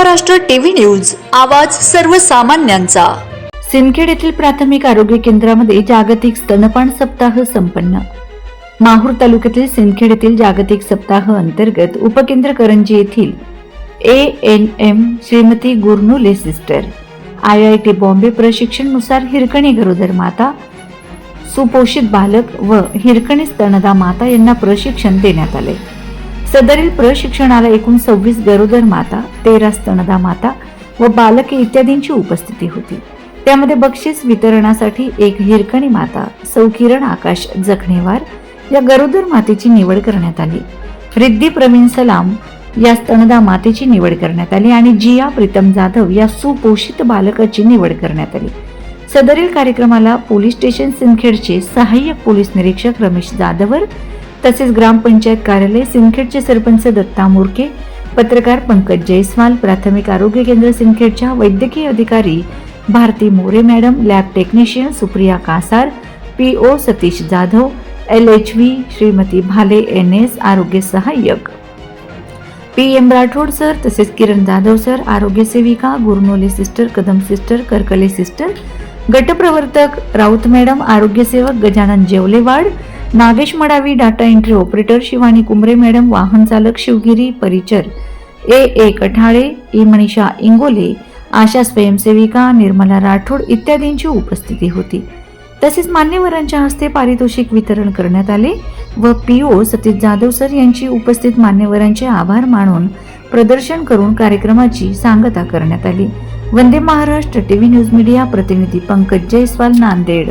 Maharashtra TV news आवाज सर्वसामान्यांचा. सिंदखेड येथील प्राथमिक आरोग्य केंद्रामध्ये जागतिक स्तनपान सप्ताह संपन्न. माहूर तालुक्यातील सिंदखेड येथील जागतिक सप्ताह अंतर्गत उपकेंद्र करंजी येथील A N M Shrimati Gurnule sister I I T Bombay प्रशिक्षणनुसार Hirkani गरोदर माता सुपोषित बालक व हिरकणी स्तनदा माता यांना प्रशिक्षण देण्यात आले. सदरील प्रशिक्षणाला एकूण सव्वीस गरोदर माता तेरा स्तनदा माता व बालके इत्यादींची उपस्थिती होती. त्यामध्ये बक्षीस वितरणासाठी एक हिरकणी माता सौकिरण आकाश जखणेवार या गरोदर मातेची निवड करण्यात आली. रिद्धी प्रवीण सलाम या स्तनदा मातेची निवड करण्यात आली आणि जिया प्रीतम जाधव या सुपोषित बालकाची निवड करण्यात आली. सदरील कार्यक्रमाला पोलीस स्टेशन सिंदखेडचे सहाय्यक पोलीस निरीक्षक रमेश जाधवर तसेच ग्रामपंचायत कार्यालय सिंदखेडचे सरपंच दत्ता मोरके पत्रकार पंकज जयस्वाल प्राथमिक आरोग्य केंद्र सिंदखेडच्या वैद्यकीय अधिकारी Bharati More madam lab technician Supriya Kasar P O Satish Jadhav L H V Shrimati Bhale N S आरोग्य सहाय्यक. पी एम राठोड सर तसेच किरण जाधव सर आरोग्य सेविका Gurnole sister Kadam sister Karkale sister गटप्रवर्तक Raut madam आरोग्य सेवक Gajanan Jewalewad Nagesh Madavi data entry operator Shivani Kumbhare madam वाहन चालक Shivgiri परिचर. A A Kathale E Manisha Ingole ASHA स्वयंसेविका Nirmala Rathod इत्यादींची उपस्थिती होती. तसेच मान्यवरांच्या हस्ते पारितोषिक वितरण करण्यात आले व P O Satish Jadhav sir यांची उपस्थित मान्यवरांचे आभार मानून प्रदर्शन करून कार्यक्रमाची सांगता करण्यात आली. Vande Maharashtra TV news media प्रतिनिधी पंकज जयस्वाल नांदेड.